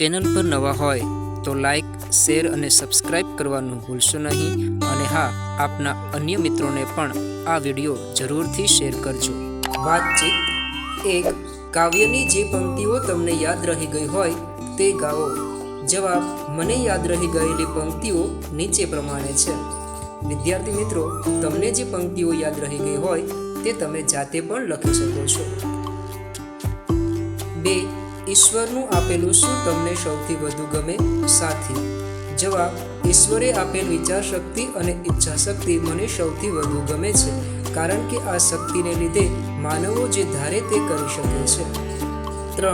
Channel પર નવા હોય તો લાઈક, શેર અને સબસ્ક્રાઇબ કરવાનું ભૂલશો નહીં. અને હા, આપના અન્ય મિત્રોને પણ આ વીડિયો જરૂરથી શેર કરજો. વાતચીત એક કાવ્યની જે પંક્તિઓ તમને યાદ રહી ગઈ હોય તે ગાઓ. જવાબ, મને યાદ રહી ગયેલી પંક્તિઓ નીચે પ્રમાણે છે. વિદ્યાર્થી મિત્રો, તમને જે પંક્તિઓ યાદ રહી ગઈ હોય તે તમે જાતે પણ લખી શકો છો. બે ઈશ્વરનું આપેલું શું તમને સૌથી વધુ ગમે? સાથી, જવાબ, ઈશ્વરે આપેલ વિચાર શક્તિ અને ઈચ્છા શક્તિ મને સૌથી વધુ ગમે છે, કારણ કે આ શક્તિને લીધે માનવો જે ધારે તે કરી શકે છે. ત્રણ,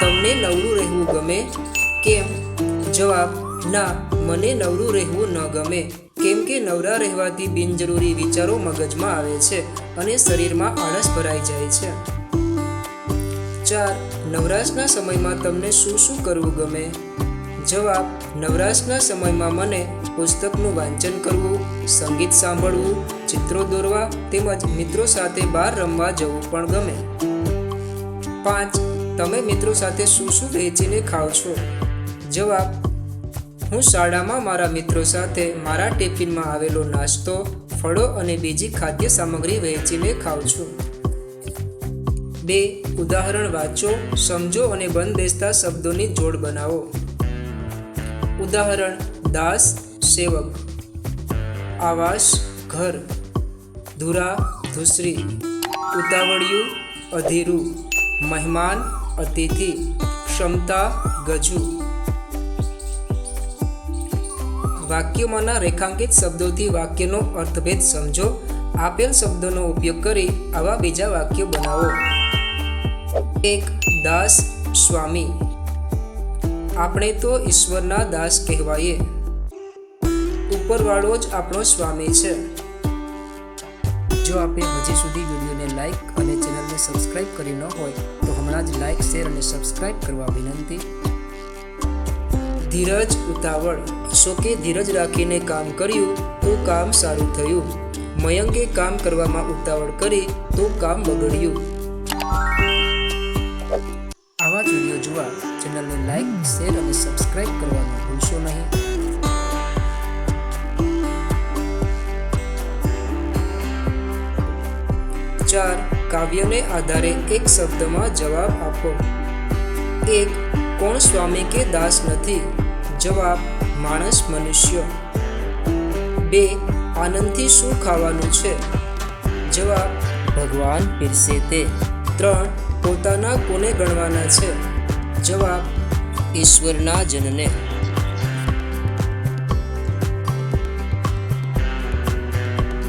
તમને નવરું રહેવું ગમે? કેમ? જવાબ, ના, મને નવરું રહેવું ન ગમે. કેમ કે નવરા રહેવાથી બિનજરૂરી વિચારો મગજમાં આવે છે અને શરીરમાં આળસ ભરાઈ જાય છે. ચાર નવરાશના સમયમાં તમને શું શું કરવું ગમે? જવાબ, નવરાશના સમયમાં મને પુસ્તકનું વાંચન કરવું, સંગીત સાંભળવું, ચિત્રો દોરવા તેમજ મિત્રો સાથે બહાર રમવા જવું પણ ગમે. પાંચ, તમે મિત્રો સાથે શું શું વહેંચીને ખાઓ છો? જવાબ, હું શાળામાં મારા મિત્રો સાથે મારા ટિફિનમાં આવેલો નાસ્તો, ફળો અને બીજી ખાદ્ય સામગ્રી વહેંચીને ખાઉં છું. બે ઉદાહરણ વાંચો, સમજો અને બંધ બેસતા શબ્દોની જોડ બનાવો. ઉદાહરણ, દાસ, સેવક. આવાસ, ઘર. ધુરા, ધુસરી. ઉતાવળિયું, અધીરું. મહેમાન, અતિથિ. ક્ષમતા, ગજુ. વાક્યોમાંના રેખાંકિત શબ્દોથી વાક્યનો અર્થભેદ સમજો. આપેલ શબ્દોનો ઉપયોગ કરી આવા બીજા વાક્યો બનાવો. એક દાસ સ્વામી. આપણે તો ઈશ્વરના દાસ કહેવાઈએ. ઉપરવાળો જ આપણો સ્વામી છે. જો આપે હજી સુધી વિડીયોને લાઈક અને ચેનલને સબસ્ક્રાઇબ કરી ન હોય, તો હમણાં જ લાઈક, શેર અને સબસ્ક્રાઇબ કરવા વિનંતી. ધીરજ ઉતાવળ. અશોકે ધીરજ રાખીને કામ કર્યું, તો કામ સારું થયું. મયંકે કામ કરવામાં ઉતાવળ કરી, તો કામ બગડ્યું. આવા જ વીડિયો જોવા ચેનલને લાઇક શેર અને સબસ્ક્રાઇબ કરવાનું ભૂલશો નહીં. ચાર કાવ્યને આધારે એક શબ્દમાં જવાબ આપો. એક, કોણ સ્વામી કે દાસ નથી? જવાબ, માણસ, મનુષ્ય. બે, આનંદથી શું ખાવાનું છે? જવાબ, ભગવાન પીરસે તે. ત્રણ પોતાના કોને ગણવાના છે? જવાબ, ઈશ્વરના જનને.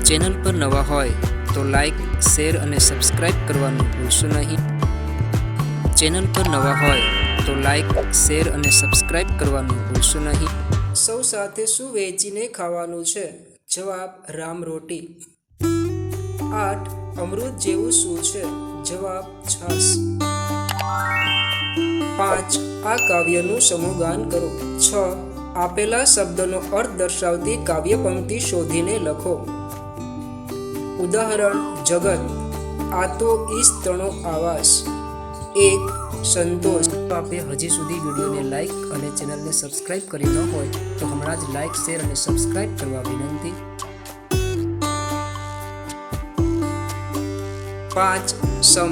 ચેનલ પર નવા હોય તો લાઈક, શેર અને સબસ્ક્રાઈબ કરવાનું ભૂલશો નહીં. ચેનલ પર નવા હોય તો લાઈક, શેર અને સબસ્ક્રાઈબ કરવાનું ભૂલશો નહીં. સૌ સાથે શું વેચીને ખાવાનું છે? જવાબ, રામ રોટી. આઠ, અમૃત જેવું શું છે? જવાબ છાસ. પાંચ, આ કાવ્યનું સમૂહગાન કરો. છ, આપેલા શબ્દનો અર્થ દર્શાવતી કાવ્ય પંક્તિ શોધીને લખો. ઉદાહરણ, જગત. આ તો ઈસ તણો આવાસ. એક, સંતોષ. આપે હજી સુધી વિડીયોને લાઈક અને ચેનલને સબસ્ક્રાઇબ કરી ન હોય તો હમણાં જ લાઈક, શેર અને સબસ્ક્રાઇબ કરવા વિનંતી. પાંચ સમ.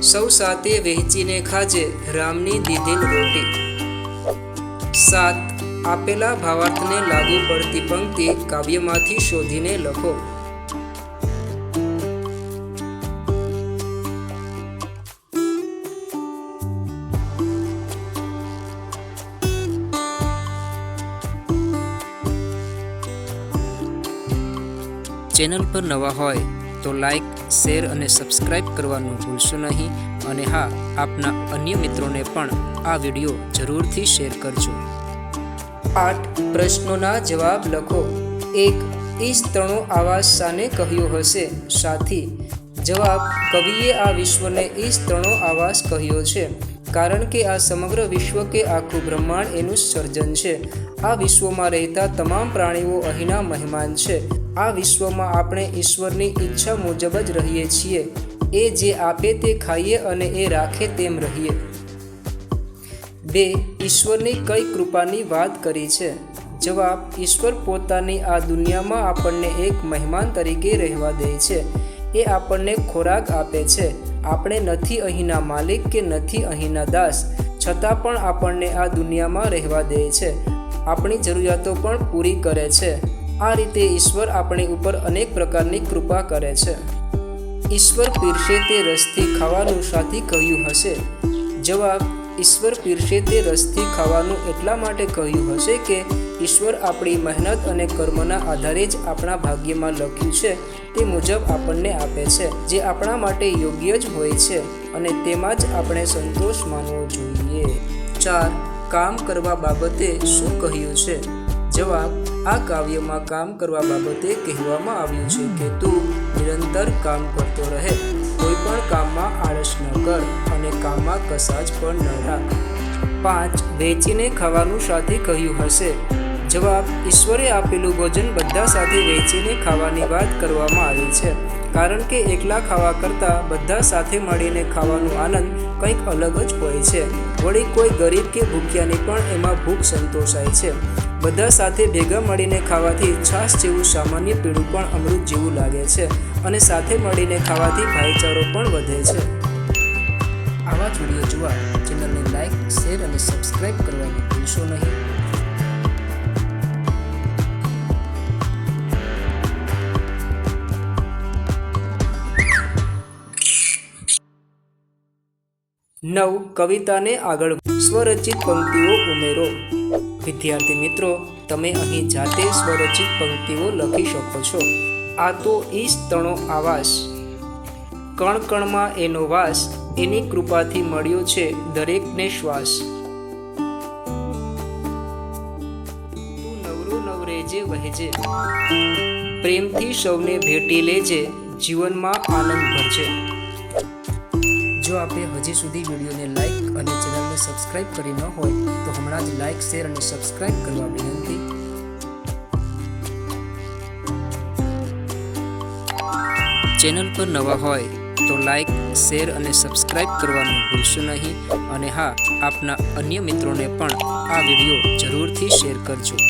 સૌ સાથે વહેંચીને ખાજે રામની દીધેલ રોટી. સાત. આપેલા ભાવાર્થને લાગુ પડતી પંક્તિ કાવ્યમાંથી શોધીને લખો. ચેનલ પર નવા હોય તો લાઈક શેર અને સબસ્ક્રાઇબ કરવાનું ભૂલશો નહીં. અને હા, આપના અન્ય મિત્રોને પણ આ વીડિયો જરૂરથી શેર કરજો. આઠ પ્રશ્નોના જવાબ લખો. એક ઈશ તણો આવાસ શાને કહ્યો હશે? સાથી, જવાબ, કવિએ આ વિશ્વને ઈશ તણો આવાસ કહ્યો છે. કારણ કે આ સમગ્ર વિશ્વ કે આખું બ્રહ્માંડ એનું સર્જન છે. આ વિશ્વમાં રહેતા તમામ પ્રાણીઓ અહીંના મહેમાન છે. આ વિશ્વમાં આપણે ઈશ્વરની ઈચ્છા મુજબ જ રહીએ છીએ. એ જે આપે તે ખાઈએ અને એ રાખે તેમ રહીએ. બે, ઈશ્વરની કઈ કૃપાની વાત કરી છે? જવાબ, ઈશ્વર પોતાની આ દુનિયામાં આપણને એક મહેમાન તરીકે રહેવા દે છે. એ આપણને ખોરાક આપે છે. આપણે નથી અહીંના માલિક કે નથી અહીંના દાસ, છતાં પણ આપણને આ દુનિયામાં રહેવા દે છે. આપણી જરૂરિયાતો પણ પૂરી કરે છે. આ રીતે ઈશ્વર આપણી ઉપર અનેક પ્રકારની કૃપા કરે છે. ઈશ્વર પીરશે તે રસથી ખાવાનું સાથી કહ્યું હશે. જવાબ, ઈશ્વર પીરશે તે રસથી ખાવાનું એટલા માટે કહ્યું હશે કે ઈશ્વર આપણી મહેનત અને કર્મના આધારે જ આપણા ભાગ્યમાં લખ્યું છે. તે મુજબ આપણને આપે છે, જે આપણા માટે યોગ્ય જ હોય છે અને તેમાં જ આપણે સંતોષ માનવો જોઈએ. ચાર, કામ કરવા બાબતે શું કહ્યું છે? જવાબ, આ કાવ્યમાં કામ કરવા બાબતે કહેવામાં આવ્યું છે કે તું નિરંતર કામ કરતો રહે. કોઈ પણ કામમાં આળસ ન કર અને કામમાં કસાજ પણ ન રાખ. પાંચ, વેચીને ખાવાનું સાથે કહ્યું હશે. જવાબ, ઈશ્વરે આપેલું ભોજન બધા સાથે વેચીને ખાવાની વાત કરવામાં આવી છે. કારણ કે એકલા ખાવા કરતાં બધા સાથે મળીને ખાવાનો આનંદ કંઈક અલગ જ હોય છે. વળી કોઈ ગરીબ કે ભૂખ્યાની પણ એમાં ભૂખ સંતોષાય છે. બધા સાથે ભેગા મળીને ખાવાથી છાશ જેવું સામાન્ય પીળું પણ અમૃત જેવું લાગે છે અને સાથે મળીને ખાવાથી ભાઈચારો પણ વધે છે. આવા જ વીડિયો જોવા ચેનલને લાઇક શેર અને સબસ્ક્રાઈબ કરવાનું ભૂલશો નહીં. નવ કવિતાને આગળ સ્વરચિત પંક્તિઓ ઉમેરો. વિદ્યાર્થી મિત્રો, તમે અહીં જાતે સ્વરચિત પંક્તિઓ લખી શકો છો. આ તો ઈશ તણો આવાસ. કણ કણમાં એનો વાસ એની કૃપાથી મળ્યો છે દરેકને શ્વાસ. નવરો નવરેજે વહેજે, પ્રેમથી સૌને ભેટી લેજે, જીવનમાં આનંદ ભરજે. જો આપે હજી સુધી વિડીયોને લાઈક અને ચેનલને સબસ્ક્રાઇબ કરી ન હોય, તો હમણાં જ લાઈક શેર અને સબસ્ક્રાઇબ કરવા વિનંતી. ચેનલ પર નવા હોય, તો લાઈક શેર અને સબસ્ક્રાઇબ કરવાનું ભૂલશો નહીં. અને હા, આપના અન્ય મિત્રોને પણ આ વીડિયો જરૂરથી શેર કરજો.